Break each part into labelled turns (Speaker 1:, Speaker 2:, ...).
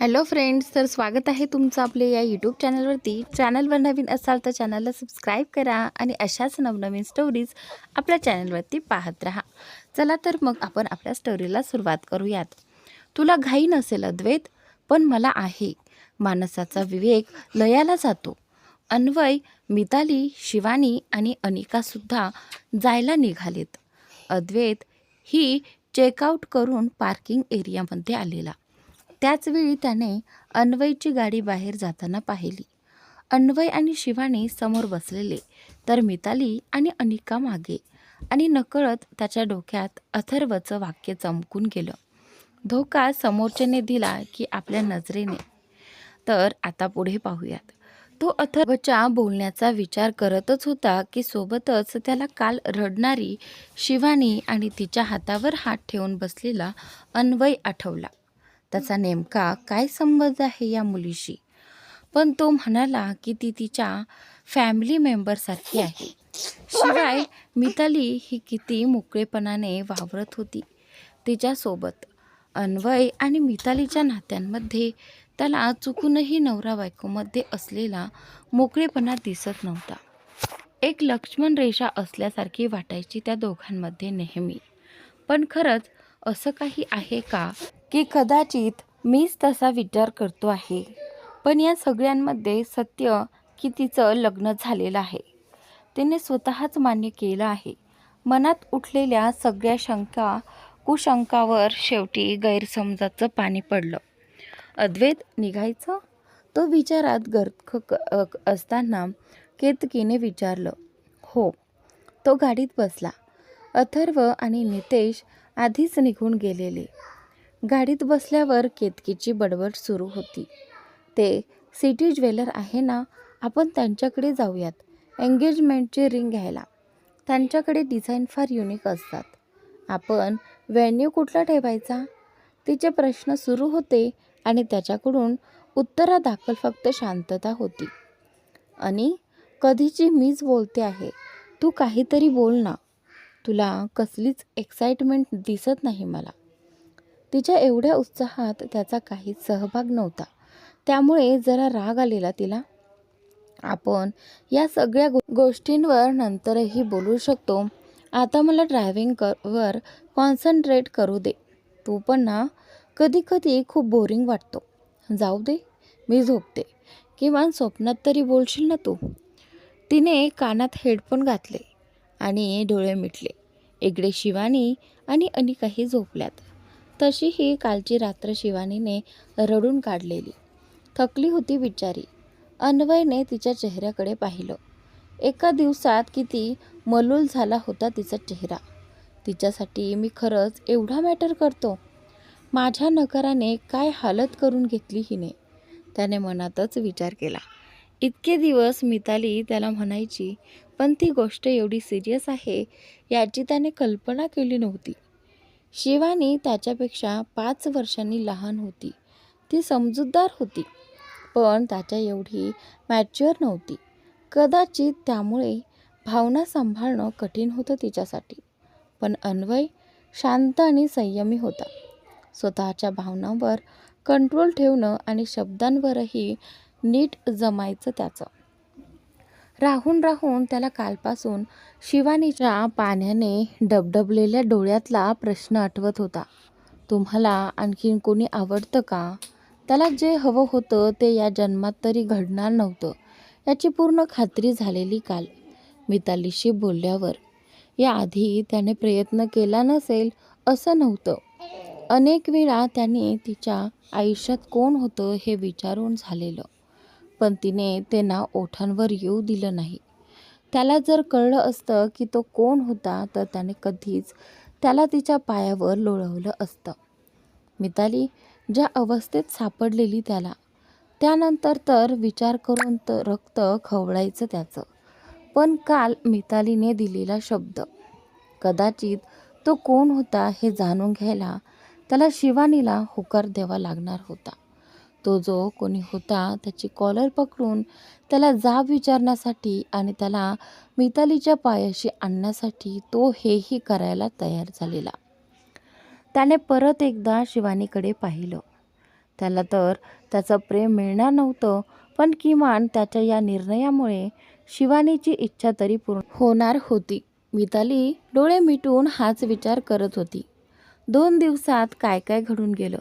Speaker 1: Hello friends तर स्वागत आहे तुमचं आपले या यूट्यूब चॅनलवरती चॅनलवर नवीन असाल तर चॅनलला सबस्क्राईब करा आणि अशाच नवनवीन स्टोरीज आपल्या चॅनलवरती पाहत राहा. चला तर मग आपण आपल्या स्टोरीला सुरुवात करूयात. तुला घाई नसेल अद्वैत पण मला आहे. माणसाचा विवेक लयाला जातो. अन्वय मिताली शिवानी आणि अनिकासुद्धा जायला निघालेत. अद्वैत ही चेकआउट करून पार्किंग एरियामध्ये आलेला. त्याचवेळी त्याने अन्वयची गाडी बाहेर जाताना पाहिली. अन्वय आणि शिवानी समोर बसलेले तर मिताली आणि अनिका मागे. आणि नकळत त्याच्या डोक्यात अथर्वचं वाक्य चमकून गेलं. धोका समोरच्याने दिला की आपल्या नजरेने. तर आता पुढे पाहूयात. तो अथर्वच्या बोलण्याचा विचार करतच होता की सोबतच त्याला काल रडणारी शिवानी आणि तिच्या हातावर हात ठेवून बसलेला अन्वय आठवला. त्याचा नेमका काय संबंध आहे या मुलीशी? पण तो म्हणाला की ती तिच्या फॅमिली मेंबरसारखी आहे. शिवाय मिताली ही किती मोकळेपणाने वावरत होती तिच्यासोबत. अन्वय आणि मितालीच्या नात्यांमध्ये त्याला चुकूनही नवरा बायकोमध्ये असलेला मोकळेपणा दिसत नव्हता. एक लक्ष्मण रेषा असल्यासारखी वाटायची त्या दोघांमध्ये नेहमी. पण खरंच असं काही आहे का? की कदाचित मीच तसा विचार करतो आहे. पण या सगळ्यांमध्ये सत्य की तिचं लग्न झालेलं आहे. तिने स्वतःच मान्य केलं आहे. मनात उठलेल्या सगळ्या शंका कुशंकावर शेवटी गैरसमजाचं पाणी पडलं. अद्वैत निघायचं? तो विचारात गर्क असताना केतकीने विचारलं हो. तो गाडीत बसला. अथर्व आणि नितेश आधीच निघून गेलेले. गाडीत बसल्यावर केतकीची बडबड सुरू होती. ते सिटी ज्वेलर आहे ना आपण त्यांच्याकडे जाऊयात. एंगेजमेंटची रिंग घ्यायला. त्यांच्याकडे डिझाईन फार युनिक असतात. आपण व्हॅन्यू कुठला ठेवायचा? तिचे प्रश्न सुरू होते आणि त्याच्याकडून उत्तरादाखल फक्त शांतता होती. आणि कधीची मीच बोलते आहे. तू काहीतरी बोल ना. तुला कसलीच एक्साइटमेंट दिसत नाही मला. तिच्या एवढ्या उत्साहात त्याचा काहीच सहभाग नव्हता. त्यामुळे जरा राग आलेला तिला. आपण या सगळ्या गो गोष्टींवर नंतरही बोलू शकतो. आता मला ड्रायव्हिंग कर वर कॉन्सन्ट्रेट करू दे. तू पण ना कधी कधी खूप बोरिंग वाटतो. जाऊ दे मी झोपते. किमान स्वप्नात तरी बोलशील ना तू. तिने कानात हेडफोन घातले आणि डोळे मिटले. इकडे शिवानी आणि अनिकाही झोपल्यात. तशी ही कालची रात्र शिवानीने रडून काढलेली. थकली होती बिचारी. अन्वयने तिच्या चेहऱ्याकडे पाहिलं. एका दिवसात किती मलूल झाला होता तिचा चेहरा. तिच्यासाठी मी खरंच एवढा मॅटर करतो. माझ्या नकाराने काय हालत करून घेतली हिने? त्याने मनातच विचार केला. इतके दिवस मिताली त्याला म्हणायची पण ती गोष्ट एवढी सिरियस आहे याची त्याने कल्पना केली नव्हती. शिवानी त्याच्यापेक्षा पाच वर्षांनी लहान होती. ती समजूतदार होती पण त्याच्या एवढी मॅच्युअर नव्हती. कदाचित त्यामुळे भावना सांभाळणं कठीण होतं तिच्यासाठी. पण अन्वय शांत आणि संयमी होता. स्वतःच्या भावनांवर कंट्रोल ठेवणं आणि शब्दांवरही नीट जमायचं त्याचं. राहून राहून त्याला कालपासून शिवानीच्या पाण्याने डबडबलेल्या डोळ्यातला प्रश्न आठवत होता. तुम्हाला आणखीन कोणी आवडतं का? त्याला जे हवं होतं ते या जन्मात तरी घडणार नव्हतं याची पूर्ण खात्री झालेली काल. मितालीशी बोलल्यावर याआधी त्याने प्रयत्न केला नसेल असं नव्हतं. अनेक वेळा त्याने तिच्या आयुष्यात कोण होतं हे विचारून झालेलं. पण तिने ते नाव ओठांवर येऊ दिलं नाही. त्याला जर कळलं असतं की तो कोण होता तर त्याने कधीच त्याला तिच्या पायावर लोळवलं असतं. मिताली ज्या अवस्थेत सापडलेली त्याला त्यानंतर तर विचार करून तर रक्त खवळायचं त्याचं. पण काल मितालीने दिलेला शब्द कदाचित तो कोण होता हे जाणून घ्यायला त्याला शिवानीला होकार द्यावा लागणार होता. तो जो कोणी होता त्याची कॉलर पकडून त्याला जाब विचारण्यासाठी आणि त्याला मितालीच्या पायाशी आणण्यासाठी तो हेही करायला तयार झालेला. त्याने परत एकदा शिवानीकडे पाहिलं. त्याला तर त्याचं प्रेम मिळणार नव्हतं पण किमान त्याच्या या निर्णयामुळे शिवानीची इच्छा तरी पूर्ण होणार होती. मिताली डोळे मिटून हाच विचार करत होती. दोन दिवसात काय काय घडून गेलं?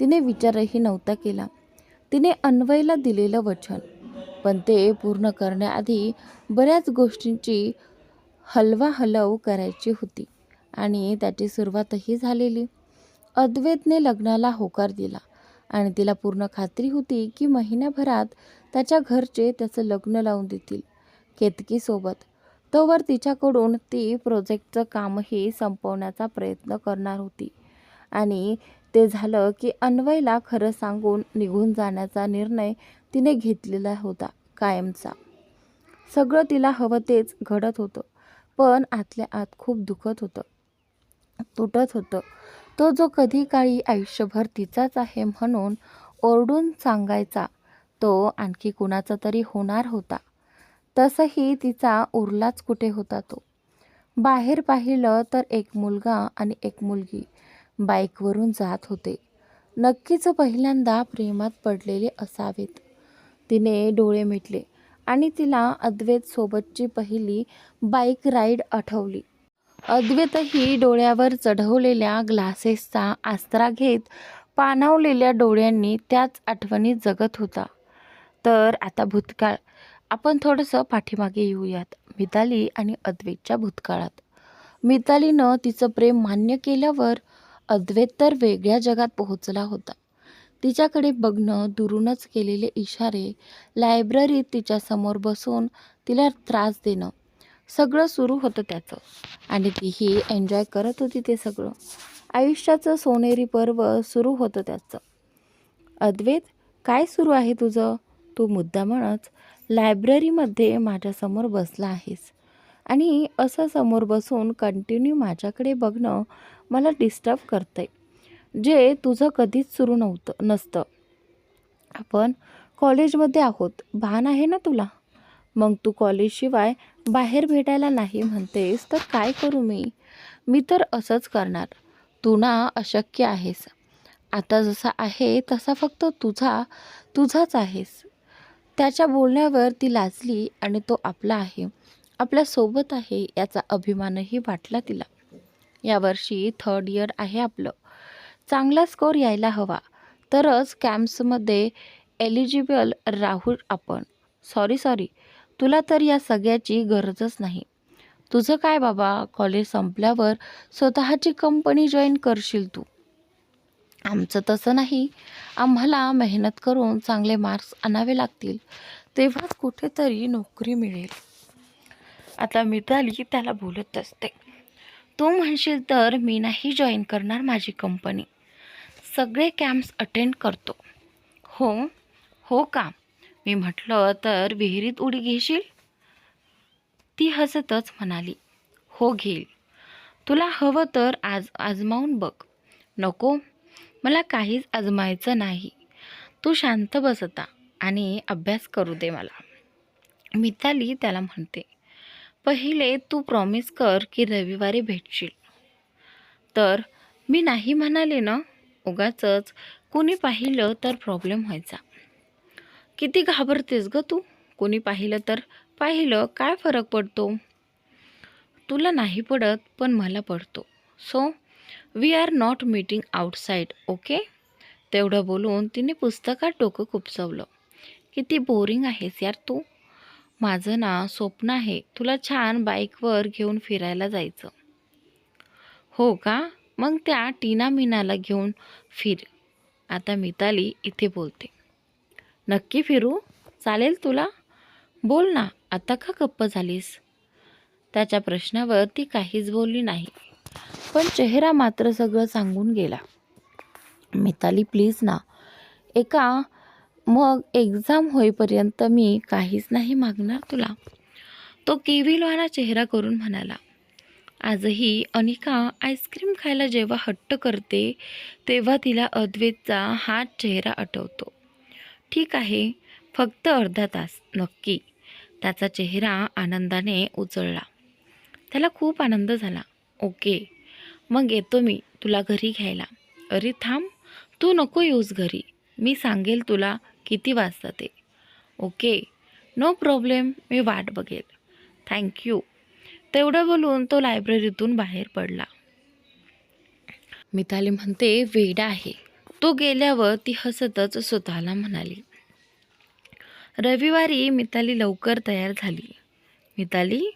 Speaker 1: तिने विचारही नव्हता केला. तिने अन्वयला दिलेलं वचन. पण ते पूर्ण करण्याआधी बऱ्याच गोष्टींची हलवा हलव करायची होती आणि त्याची सुरुवातही झालेली. अद्वैतने लग्नाला होकार दिला आणि तिला पूर्ण खात्री होती की महिन्याभरात त्याच्या घरचे त्याचं लग्न लावून देतील केतकीसोबत. तोवर तिच्याकडून ती प्रोजेक्टचं कामही संपवण्याचा प्रयत्न करणार होती आणि ते झालं की अन्वयला खरं सांगून निघून जाण्याचा निर्णय तिने घेतलेला होता कायमचा. सगळं तिला हवं तेच घडत होतं पण आतल्या आत खूप दुखत होतं. तुटत होतं. तो जो कधी काळी आयुष्यभर तिचाच आहे म्हणून ओरडून सांगायचा तो आणखी कुणाचा तरी होणार होता. तसंही तिचा उरलाच कुठे होता तो. बाहेर पाहिलं तर एक मुलगा आणि एक मुलगी. बाईकवरून जात होते. नक्कीच पहिल्यांदा प्रेमात पडलेले असावेत. तिने डोळे मिटले आणि तिला अद्वैत सोबतची पहिली बाईक राईड आठवली. अद्वैतही डोळ्यावर चढवलेल्या ग्लासेसचा आसरा घेत पाणावलेल्या डोळ्यांनी त्याच आठवणीत जगत होता. तर आता भूतकाळ. आपण थोडंसं पाठीमागे येऊयात मिताली आणि अद्वैतच्या भूतकाळात. मितालीनं तिचं प्रेम मान्य केल्यावर अद्वैत तर वेगळ्या जगात पोहोचला होता. तिच्याकडे बघणं दुरूनच केलेले इशारे लायब्ररीत तिच्यासमोर बसून तिला त्रास देणं सगळं सुरू होतं त्याचं. आणि तीही एन्जॉय करत होती ते सगळं. आयुष्याचं सोनेरी पर्व सुरू होतं त्याचं. अद्वैत काय सुरू आहे तुझं? तू मुद्दामणच लायब्ररीमध्ये माझ्यासमोर बसला आहेस. आणि असं समोर बसून कंटिन्यू माझ्याकडे बघणं मला डिस्टर्ब आहे जे तुझं कधीच सुरू नव्हतं नसतं. आपण कॉलेजमध्ये आहोत भान आहे ना तुला? मग तू कॉलेजशिवाय बाहेर भेटायला नाही म्हणतेस तर काय करू मी? मी तर असंच करणार. तू ना अशक्य आहेस. आता जसा आहे तसा फक्त तुझा तुझाच आहेस. त्याच्या बोलण्यावर ती लाजली आणि तो आपला आहे. आपल्यासोबत आहे याचा अभिमानही वाटला तिला. यावर्षी थर्ड इयर आहे आपलं. चांगला स्कोर यायला हवा. तरच कॅम्प्समध्ये एलिजिबल राहू आपण. सॉरी सॉरी तुला तर या सगळ्याची गरजच नाही. तुझं काय बाबा? कॉलेज संपल्यावर स्वतःची कंपनी जॉईन करशील तू. आमचं तसं नाही. आम्हाला मेहनत करून चांगले मार्क्स आणावे लागतील. तेव्हाच कुठेतरी नोकरी मिळेल. आता मिताली त्याला बोलत असते. तू म्हणशील तर मी नाही जॉईन करणार माझी कंपनी सगळे कॅम्प्स अटेंड करतो. हो हो का? मी म्हटलं तर विहिरीत उडी घेशील? ती हसतच म्हणाली. हो घेईल. तुला हवं तर आज आजमावून बघ. नको मला काहीच आजमायचं नाही. तू शांत बसता आणि अभ्यास करू दे मला. मिताली त्याला म्हणते. पहिले तू प्रॉमिस कर की रविवारी भेटशील. तर मी नाही म्हणाले ना उगाचच कोणी पाहिलं तर प्रॉब्लेम व्हायचा. किती घाबरतेस ग तू? कोणी पाहिलं तर पाहिलं काय फरक पडतो? तुला नाही पडत पण मला पडतो. So we are not meeting outside okay तेवढं बोलून तिने पुस्तकात डोकं खुपसवलं. किती बोरिंग आहेस यार तू. माझं ना स्वप्न आहे तुला छान बाईकवर घेऊन फिरायला जायचं. हो का? मग त्या टीना मीनाला घेऊन फिर. आता मिताली इथे बोलते. नक्की फिरू? चालेल तुला? बोल ना आता का गप्प झालीस? त्याच्या प्रश्नावर ती काहीच बोलली नाही. पण चेहरा मात्र सगळं सांगून गेला. मिताली प्लीज ना एका मग एक्झाम होईपर्यंत मी काहीच नाही मागणार तुला. तो केविलवाना चेहरा करून म्हणाला आजही अनिका आईस्क्रीम खायला जेव्हा हट्ट करते तेव्हा तिला अद्वैतचा हा चेहरा आठवतो. ठीक आहे फक्त अर्धा तास नक्की. त्याचा चेहरा आनंदाने उचलला. त्याला खूप आनंद झाला. ओके मग येतो मी तुला घरी घ्यायला. अरे थांब तू नको येऊस घरी. मी सांगेल तुला किती वाजता ते? ओके. नो प्रॉब्लेम मी वाट बघेल. थँक्यू तेवढं बोलून तो लायब्ररीतून बाहेर पडला. मिताली म्हणते वेडा आहे. तो गेल्यावर ती हसतच स्वतःला म्हणाली रविवारी मिताली लवकर तयार झाली. मिताली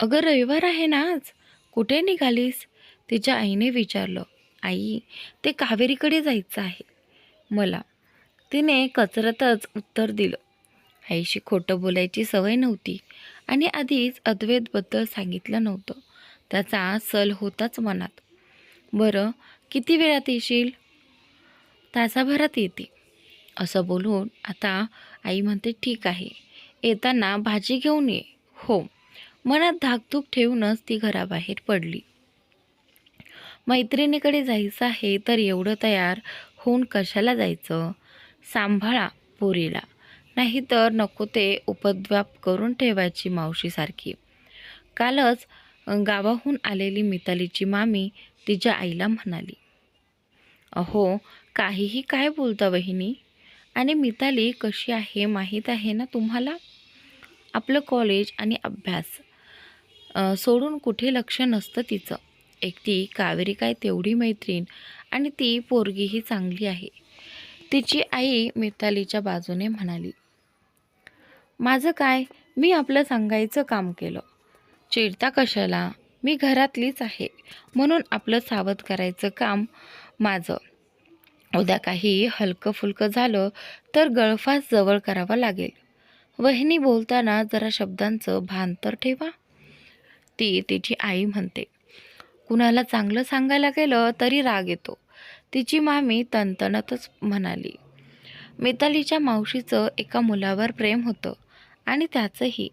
Speaker 1: अगं रविवार आहे ना आज? कुठे निघालीस? तिच्या आईने विचारलं आई ते कावेरीकडे जायचं आहे. मला तिने कचरतच उत्तर दिलं. आईशी खोटं बोलायची सवय नव्हती आणि आधीच अद्वैतबद्दल सांगितलं नव्हतं. त्याचा सल होताच मनात. बरं किती वेळात येशील? तासाभरात येते. असं बोलून आता आई म्हणते ठीक आहे. येताना भाजी घेऊन ये. हो. मनात धाकधूक ठेवूनच ती घराबाहेर पडली. मैत्रिणीकडे जायचं आहे तर एवढं तयार होऊन कशाला जायचं? सांभाळा पोरीला. नाहीतर नको ते उपद्व्याप करून ठेवायची मावशीसारखी कालच गावाहून आलेली मितालीची मामी तिच्या आईला म्हणाली अहो काहीही काय बोलता वहिनी? आणि मिताली कशी आहे माहीत आहे ना तुम्हाला? आपलं कॉलेज आणि अभ्यास सोडून कुठे लक्ष नसतं तिचं. एकटी कावेरी काय तेवढी मैत्रीण आणि ती पोरगीही चांगली आहे. तिची आई मितालीच्या बाजूने म्हणाली माझं काय? मी आपलं सांगायचं काम केलं. चिडता कशाला? मी घरातलीच आहे. म्हणून आपलं सावध करायचं काम माझं. उद्या काही हलकं फुलकं झालं तर गळफास जवळ करावा लागेल. वहिनी बोलताना जरा शब्दांचं भान तर ठेवा. ती तिची आई म्हणते कुणाला चांगलं सांगायला गेलं तरी राग येतो. तिची मामी तणतणतच म्हणाली मितालीच्या मावशीचं एका मुलावर प्रेम होतं आणि त्याचंही.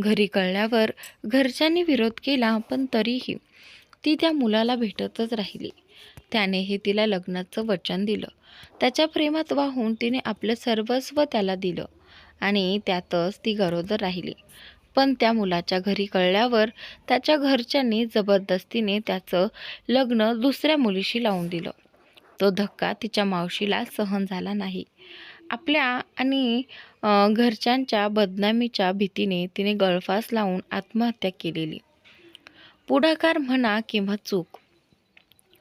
Speaker 1: घरी कळल्यावर घरच्यांनी विरोध केला पण तरीही ती त्या मुलाला भेटतच राहिली. त्यानेही तिला लग्नाचं वचन दिलं. त्याच्या प्रेमात वाहून तिने आपलं सर्वस्व त्याला दिलं आणि त्यातच ती गरोदर राहिली. पण त्या मुलाच्या घरी कळल्यावर त्याच्या घरच्यांनी जबरदस्तीने त्याचं लग्न दुसऱ्या मुलीशी लावून दिलं. तो धक्का तिच्या मावशीला सहन झाला नाही. आपल्या आणि घरच्यांच्या बदनामीच्या भीतीने तिने गळफास लावून आत्महत्या केलेली. पुढाकार म्हणा किंवा चूक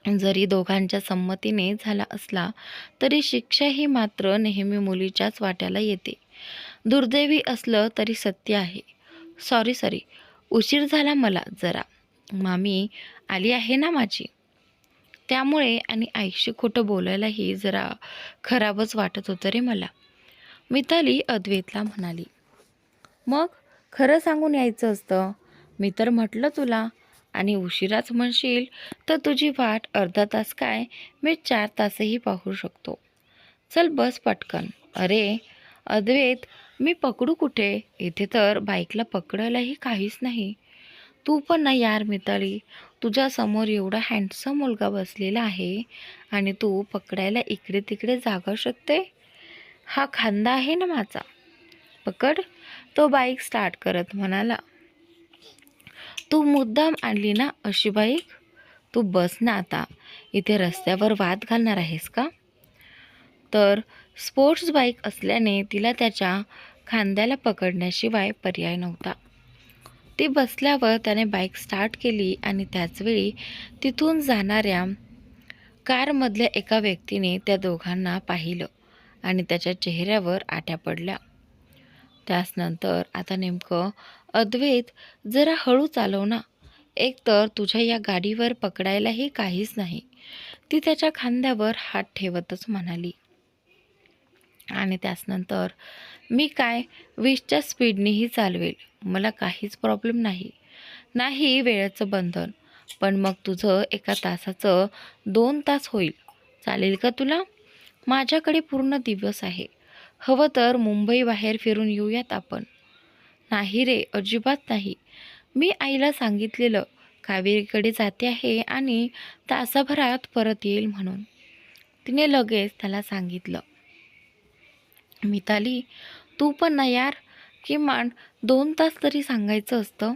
Speaker 1: जरी दोघांच्या संमतीने झाला असला तरी शिक्षा ही मात्र नेहमी मुलीच्याच वाट्याला येते. दुर्दैवी असलं तरी सत्य आहे. सॉरी सॉरी उशीर झाला मला जरा. मामी आली आहे ना माझी? त्यामुळे आणि आईशी खोटं बोलायलाही जरा खराबच वाटत होतं रे मला. मिताली अद्वैतला म्हणाली मग खरं सांगून यायचं असतं? मी तर म्हटलं तुला. आणि उशिराच म्हणशील तर तुझी वाट अर्धा तास काय? मी चार तासही पाहू शकतो. चल बस पटकन. अरे अद्वैत मी पकडू कुठे? इथे तर बाईकला पकडायलाही काहीच नाही. तू पण ना यार मिताली. तुझ्यासमोर एवढा हँडसम मुलगा बसलेला आहे आणि तू पकडायला इकडे तिकडे जागा शकते हा खांदा आहे ना माझा. पकड. तो बाईक स्टार्ट करत म्हणाला. तू मुद्दाम आणली ना अशी बाईक? तू बस ना आता. इथे रस्त्यावर वाद घालणार आहेस का? तर स्पोर्ट्स बाईक असल्याने तिला त्याच्या खांद्याला पकडण्याशिवाय पर्याय नव्हता. ती बसल्यावर त्याने बाईक स्टार्ट केली आणि त्याचवेळी तिथून जाणाऱ्या कारमधल्या एका व्यक्तीने त्या दोघांना पाहिलं आणि त्याच्या चेहऱ्यावर आट्या पडल्या. त्याचनंतर आता नेमकं अद्वैत जरा हळू चालव ना. एकतर तुझ्या या गाडीवर पकडायलाही काहीच नाही. ती त्याच्या खांद्यावर हात ठेवतच म्हणाली. आणि त्याचनंतर मी काय? वीसच्या स्पीडनेही चालवेल. मला काहीच प्रॉब्लेम नाही. नाही वेळेचं बंधन. पण मग तुझं एका तासाचं दोन तास होईल. चालेल का तुला? माझ्याकडे पूर्ण दिवस आहे. हवं तर मुंबई बाहेर फिरून येऊयात आपण. नाही रे अजिबात नाही. मी आईला सांगितलेलं कावेरीकडे जाते आहे आणि तासाभरात परत येईल म्हणून. तिने लगेच त्याला सांगितलं. मिताली तू पण ना यार. किमान दोन तास तरी सांगायचं असतं.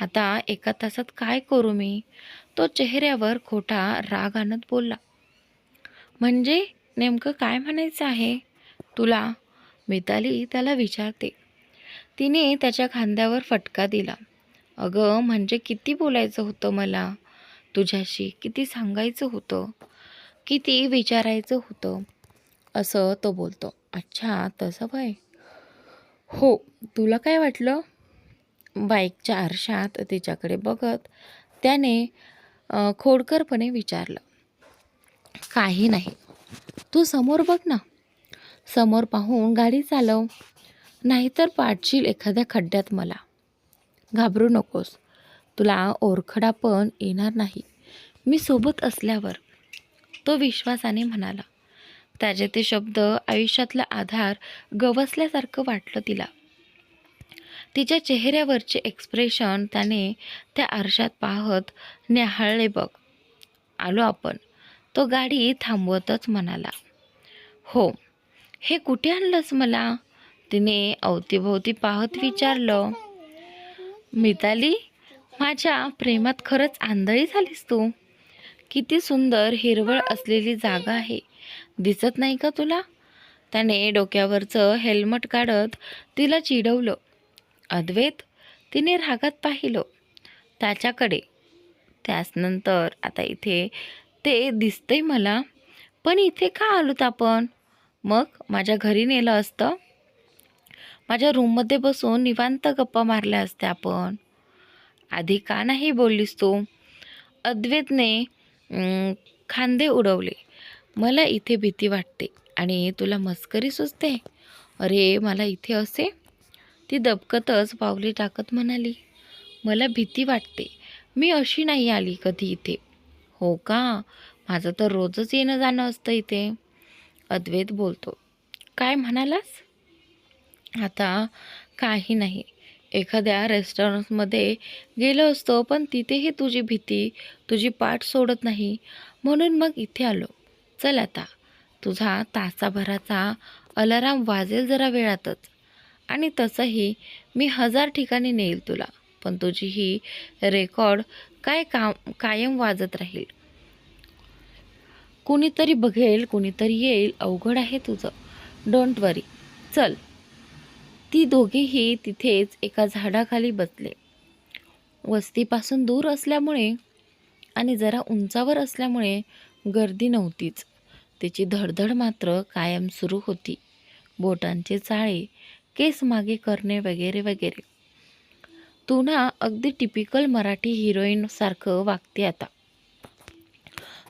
Speaker 1: आता एका तासात काय करू मी? तो चेहऱ्यावर खोटा राग आणत बोलला. म्हणजे नेमकं काय म्हणायचं आहे? तुला मिताली त्याला विचारते. तिने त्याच्या खांद्यावर फटका दिला. अगं म्हणजे किती बोलायचं होतं मला? तुझ्याशी किती सांगायचं होतं? किती विचारायचं होतं? असं तो बोलतो. अच्छा तसं बाय हो तुला काय वाटलं? बाईकच्या आरशात तिच्याकडे बघत त्याने खोडकरपणे विचारलं. काही नाही. तू समोर बघ ना. समोर पाहून गाडी चालव. नाहीतर पाठशील एखाद्या खड्ड्यात मला. घाबरू नकोस. तुला ओरखडा पण येणार नाही. मी सोबत असल्यावर. तो विश्वासाने म्हणाला. त्याचे ते शब्द आयुष्यातला आधार गवसल्यासारखं वाटलं तिला. तिच्या चेहऱ्यावरचे एक्सप्रेशन त्याने त्या आरशात पाहत न्याहाळले बघ. आलो आपण. तो गाडी थांबवतच म्हणाला. हो. हे कुठे आणलंस मला? तिने अवतीभोवती पाहत विचारलं. मिताली माझ्या प्रेमात खरंच आंधळी झालीस तू. किती सुंदर हिरवळ असलेली जागा आहे. दिसत नाही का तुला? त्याने डोक्यावरचं हेल्मेट काढत तिला चिडवलं. अद्वैत तिने रागात पाहिलं. त्याच्याकडे. त्याचनंतर आता इथे ते दिसतंय मला पण इथे का आलोत आपण? मग माझ्या घरी नेलं असतं. माझ्या रूममध्ये बसून निवांत गप्पा मारल्या असत्या आपण. आधी का नाही बोललीस तू? अद्वैतने खांदे उडवले. मला इथे भीती वाटते आणि तुला मस्करी सुचते? अरे मला इथे असे? ती दबकतच पावले टाकत म्हणाली मला भीती वाटते. मी अशी नाही आली कधी इथे. हो का? माझं तर रोजच येणं जाणं असतं इथे. अद्वैत बोलतो काय म्हणालास? आता काही नाही. एखाद्या रेस्टॉरंटमध्ये गेलो असतो पण तिथेही तुझी भीती तुझी पाठ सोडत नाही. म्हणून मग इथे आलो. चल आता. तुझा तासाभराचा अलाराम वाजेल जरा वेळातच. आणि तसंही मी हजार ठिकाणी नेईल तुला पण तुझी ही रेकॉर्ड काय काम कायम वाजत राहील. कुणीतरी बघेल कुणीतरी येईल अवघड आहे तुझं. डोंट वरी चल. ती दोघेही तिथेच एका झाडाखाली बसले. वस्तीपासून दूर असल्यामुळे आणि जरा उंचावर असल्यामुळे गर्दी नव्हतीच. तिची धडधड मात्र कायम सुरू होती. बोटांचे चाळे केस मागे करणे वगैरे वगैरे. तू ना अगदी टिपिकल मराठी हिरोईनसारखं वागते आता.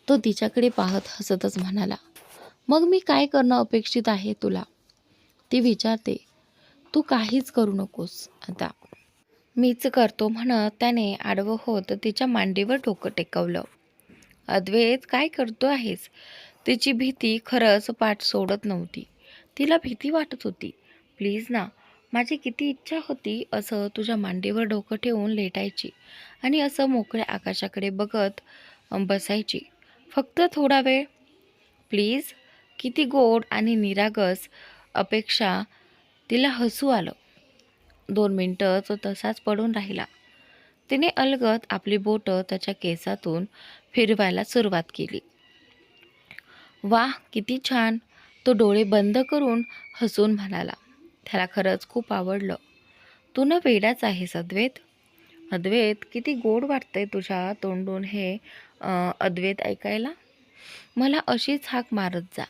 Speaker 1: तो तिच्याकडे पाहत हसतच म्हणाला मग मी काय करणं अपेक्षित आहे तुला? ती विचारते तू काहीच करू नकोस आता. मीच करतो म्हणत त्याने आडवं होत तिच्या मांडीवर डोकं टेकवलं. अद्वैत काय करतो आहेस? तिची भीती खरंच पाठ सोडत नव्हती. तिला भीती वाटत होती. प्लीज ना माझी किती इच्छा होती असं तुझ्या मांडीवर डोकं ठेवून लेटायची आणि असं मोकळ्या आकाशाकडे बघत बसायची. फक्त थोडा वेळ. प्लीज किती गोड आणि निरागस अपेक्षा तिला हसू आलं. दोन मिनटं तो तसाच पडून राहिला. तिने अलगत आपली बोटं त्याच्या केसातून फिरवायला सुरुवात केली. वाह किती छान. तो डोळे बंद करून हसून म्हणाला. त्याला खरंच खूप आवडलं. तू न वेडाच आहेस अद्वैत. अद्वैत किती गोड वाटतंय तुझ्या तोंडून हे अद्वैत ऐकायला. मला अशीच हाक मारत जा.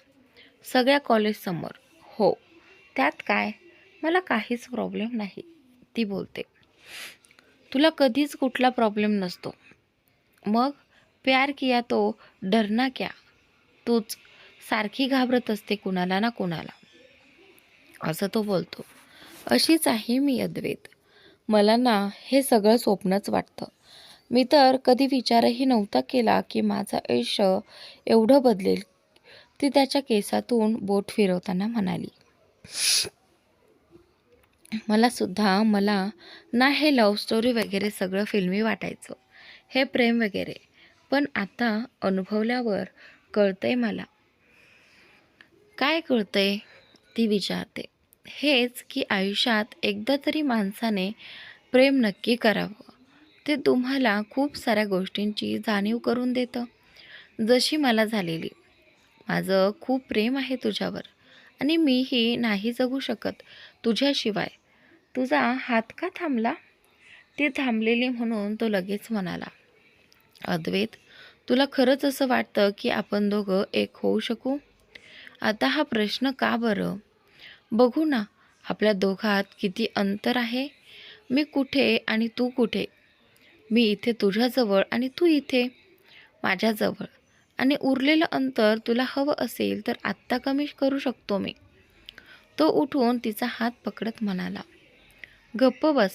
Speaker 1: सगळ्या कॉलेजसमोर हो. त्यात काय? मला काहीच प्रॉब्लेम नाही. ती बोलते. तुला कधीच कुठला प्रॉब्लेम नसतो. मग प्यार किया तो डरना क्या? तूच सारखी घाबरत असते कुणाला ना कुणाला. असं तो बोलतो. अशीच आहे मी अद्वैत. मला ना हे सगळं स्वप्नच वाटतं. मी तर कधी विचारही नव्हता केला की माझं आयुष्य एवढं बदलेल. ती त्याच्या केसातून बोट फिरवताना म्हणाली. मला सुद्धा मला ना हे लव्ह स्टोरी वगैरे सगळं फिल्मी वाटायचं. हे प्रेम वगैरे. पण आता अनुभवल्यावर कळतंय मला. काय कळतंय? ती विचारते. हेच की आयुष्यात एकदा तरी माणसाने प्रेम नक्की करावं. ते तुम्हाला खूप साऱ्या गोष्टींची जाणीव करून देतं. जशी मला झालेली. माझं खूप प्रेम आहे तुझ्यावर. आणि मीही नाही जगू शकत तुझ्याशिवाय. तुझा हात का थांबला? ती थांबलेली म्हणून तो लगेच म्हणाला अद्वैत तुला खरंच असं वाटतं की आपण दोघं एक होऊ शकू? आता हा प्रश्न का बरं? बघू ना आपल्या दोघात किती अंतर आहे? मी कुठे आणि तू कुठे? मी इथे तुझ्याजवळ आणि तू इथे माझ्याजवळ. आणि उरलेलं अंतर तुला हवं असेल तर आत्ता कमी करू शकतो मी. तो उठून तिचा हात पकडत म्हणाला गप्प बस.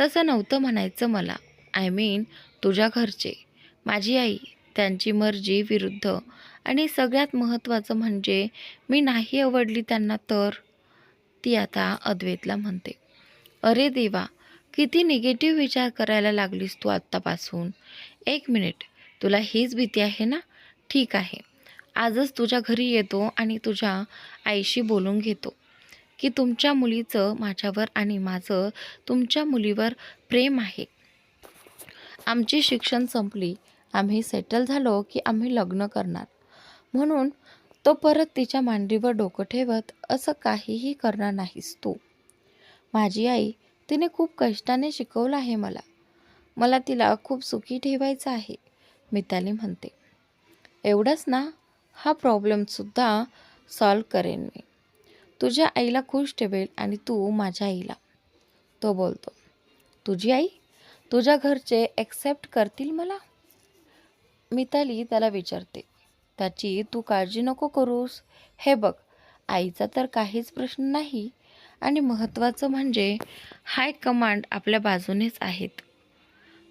Speaker 1: तसं नव्हतं म्हणायचं मला. आय मीन तुझ्या घरचे. माझी आई त्यांची मर्जी विरुद्ध. आणि सगळ्यात महत्त्वाचं म्हणजे मी नाही आवडली त्यांना तर? ती आता अद्वैतला म्हणते. अरे देवा किती निगेटिव्ह विचार करायला लागलीस तू आत्तापासून? एक मिनिट तुला हीच भीती आहे ना? ठीक आहे. आजच तुझ्या घरी येतो आणि तुझ्या आईशी बोलून घेतो. की तुमच्या मुलीचं माझ्यावर आणि माझं तुमच्या मुलीवर प्रेम आहे. आमची शिक्षण संपली. आम्ही सेटल झालो की आम्ही लग्न करणार. म्हणून तो परत तिच्या मांडीवर डोकं ठेवत असं काहीही करणार नाहीस तू. माझी आई तिने खूप कष्टाने शिकवलं आहे मला. मला तिला खूप सुखी ठेवायचं आहे मिताली म्हणते. एवढंच ना? हा प्रॉब्लेमसुद्धा सॉल्व करेन मी. तुझ्या आईला खुश ठेवेल आणि तू माझ्या आईला. तो बोलतो तुझी आई तुझ्या घरचे ॲक्सेप्ट करतील मला? मिताली त्याला विचारते त्याची तू काळजी नको करूस. हे बघ आईचा तर काहीच प्रश्न नाही आणि महत्त्वाचं म्हणजे हाय कमांड आपल्या बाजूनेच आहेत.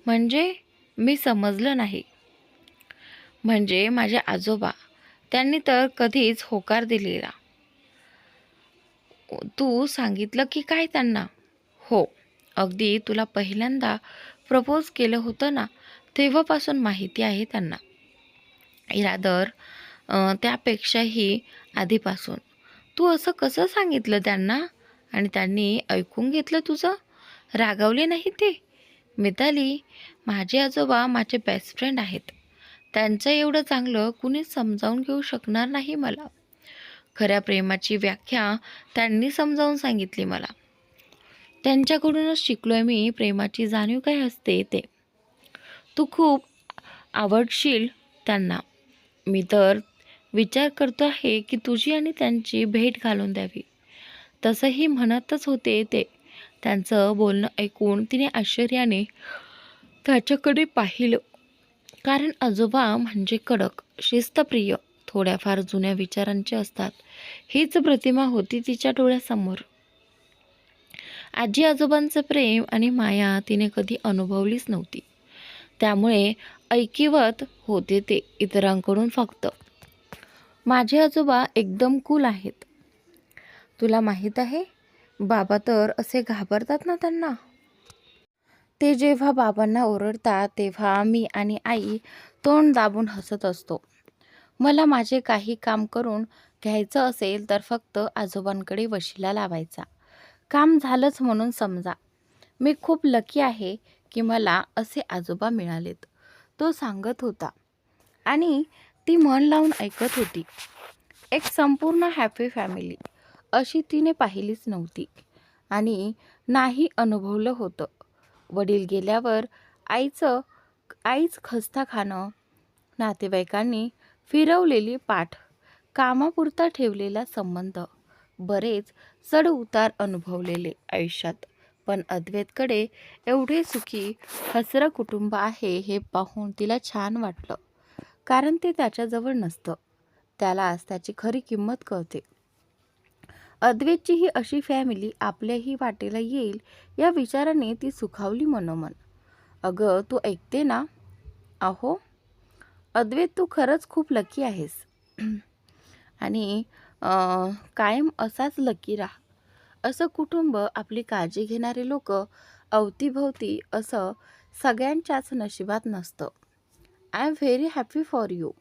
Speaker 1: म्हणजे मी समजलं नाही. म्हणजे माझे आजोबा त्यांनी तर कधीच होकार दिलेला तू सांगितलं की काय त्यांना? हो अगदी तुला पहिल्यांदा प्रपोज केलं होतं ना तेव्हापासून माहिती आहे त्यांना. इरादर त्यापेक्षाही आधीपासून. तू असं कसं सांगितलं त्यांना? आणि त्यांनी ऐकून घेतलं तुझं? रागावले नाही ते? मिताली माझे आजोबा माझे बेस्ट फ्रेंड आहेत. त्यांचं एवढं चांगलं कुणीच समजावून घेऊ शकणार नाही मला. खऱ्या प्रेमाची व्याख्या त्यांनी समजावून सांगितली मला. त्यांच्याकडूनच शिकलो आहे मी प्रेमाची जाणीव काय असते ते. तू खूप आवडशील त्यांना. मी तर विचार करतो आहे की तुझी आणि त्यांची भेट घालून द्यावी. तसंही म्हणतच होते ते. त्यांचं बोलणं ऐकून तिने आश्चर्याने त्याच्याकडे पाहिलं. कारण आजोबा म्हणजे कडक शिस्तप्रिय थोड्याफार जुन्या विचारांचे असतात. हीच प्रतिमा होती तिच्या डोळ्यासमोर. आजी आजोबांचं प्रेम आणि माया तिने कधी अनुभवलीच नव्हती. त्यामुळे ऐकिवत होते ते इतरांकडून फक्त. माझे आजोबा एकदम कूल आहेत. तुला माहीत आहे? बाबा तर असे घाबरतात ना त्यांना. ते जेव्हा बाबांना ओरडतात तेव्हा मी आणि आई तोंड दाबून हसत असतो. मला माझे काही काम करून घ्यायचं असेल तर फक्त आजोबांकडे वशिला लावायचा. काम झालंच म्हणून समजा. मी खूप लकी आहे की मला असे आजोबा मिळालेत. तो सांगत होता. आणि ती मन लावून ऐकत होती. एक संपूर्ण हॅपी फॅमिली अशी तिने पाहिलीच नव्हती. आणि नाही अनुभवलं होतं. वडील गेल्यावर आईचं आईच खस्ता खाणं नातेवाईकांनी फिरवलेली पाठ कामापुरता ठेवलेला संबंध. बरेच चढ उतार अनुभवलेले आयुष्यात. पण अद्वैतकडे एवढे सुखी हसरं कुटुंब आहे हे पाहून तिला छान वाटलं. कारण ते त्याच्याजवळ नसतं. त्याला आज त्याची खरी किंमत कळते. अद्वैतची ही अशी फॅमिली आपल्याही वाटेला येईल या विचाराने ती सुखावली मनोमन. अगं तू ऐकते ना? अहो अद्वैत तू खरंच खूप लकी आहेस. आणि कायम असाच लकी राहा. असं कुटुंब आपली काळजी घेणारे लोक अवतीभोवती असं सगळ्यांच्याच नशिबात नसतं. I am very happy for you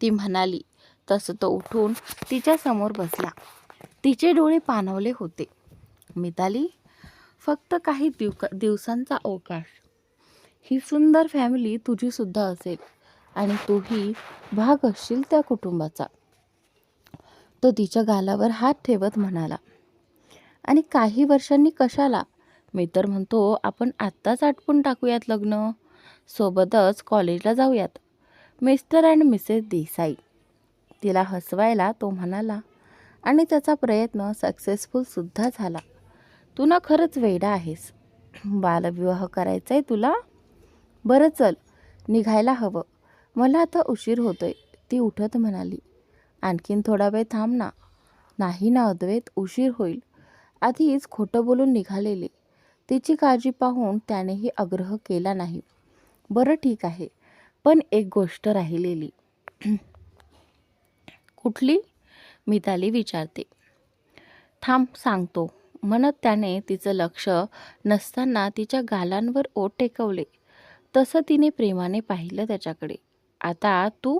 Speaker 1: ती म्हणाली. तसं तो उठून तिच्यासमोर बसला. तिचे डोळे पाणवले होते. मिताली फक्त काही दिव दिवसांचा अवकाश. ही सुंदर फॅमिली तुझीसुद्धा असेल. आणि तूही भाग असशील त्या कुटुंबाचा. तो तिच्या गालावर हात ठेवत म्हणाला आणि काही वर्षांनी कशाला? मी तर म्हणतो आपण आत्ताच आटपून टाकूयात लग्न. सोबतच कॉलेजला जाऊयात. Mr and Mrs Desai. तिला हसवायला तो म्हणाला आणि त्याचा प्रयत्न सक्सेसफुलसुद्धा झाला. तू ना खरंच वेडा आहेस. बालविवाह करायचा आहे तुला? बरं चल निघायला हवं. मला आता उशीर होतोय ती उठत म्हणाली. आणखीन थोडा वेळ थांब ना. नाही ना अद्वैत उशीर होईल. आधीच खोटं बोलून निघालेले. तिची काळजी पाहून त्यानेही आग्रह केला नाही. बरं ठीक आहे पण एक गोष्ट राहिलेली. कुठली? मिताली विचारते. थांब सांगतो. म्हणत त्याने तिचं लक्ष नसताना तिच्या गालांवर ओठ टेकवले. तसं तिने प्रेमाने पाहिलं त्याच्याकडे. आता तू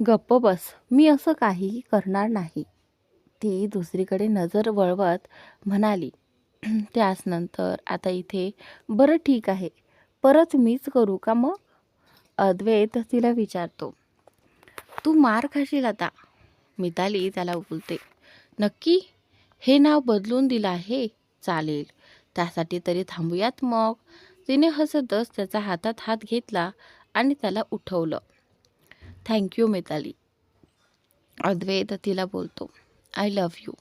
Speaker 1: गप्प बस. मी असं काही करणार नाही. ती दुसरीकडे नजर वळवत म्हणाली त्याच नंतर आता इथे बरं ठीक आहे. परत मीच करू का मग? अद्वैत तिला विचारतो. तू मार खाशील आता. मिताली त्याला बोलते नक्की? हे नाव बदलून दिलं आहे? चालेल. त्यासाठी तरी थांबूयात मग. तिने हसतच त्याचा हातात हात घेतला. आणि त्याला उठवलं. थँक्यू मिताली. अद्वैत तिला बोलतो आय लव्ह यू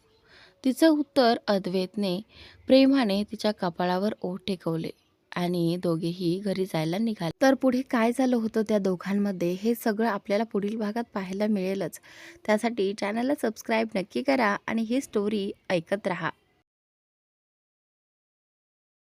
Speaker 1: तिचं उत्तर अद्वैतने प्रेमाने तिच्या कपाळावर ओठ टेकवले आणि दोघेही घरी जायला निघाले. तर पुढे काय झालं होतं त्या दोघांमध्ये हे सगळं आपल्याला पुढील भागात पाहायला मिळेलच. त्यासाठी चॅनलला सबस्क्राईब नक्की करा आणि ही स्टोरी ऐकत राहा.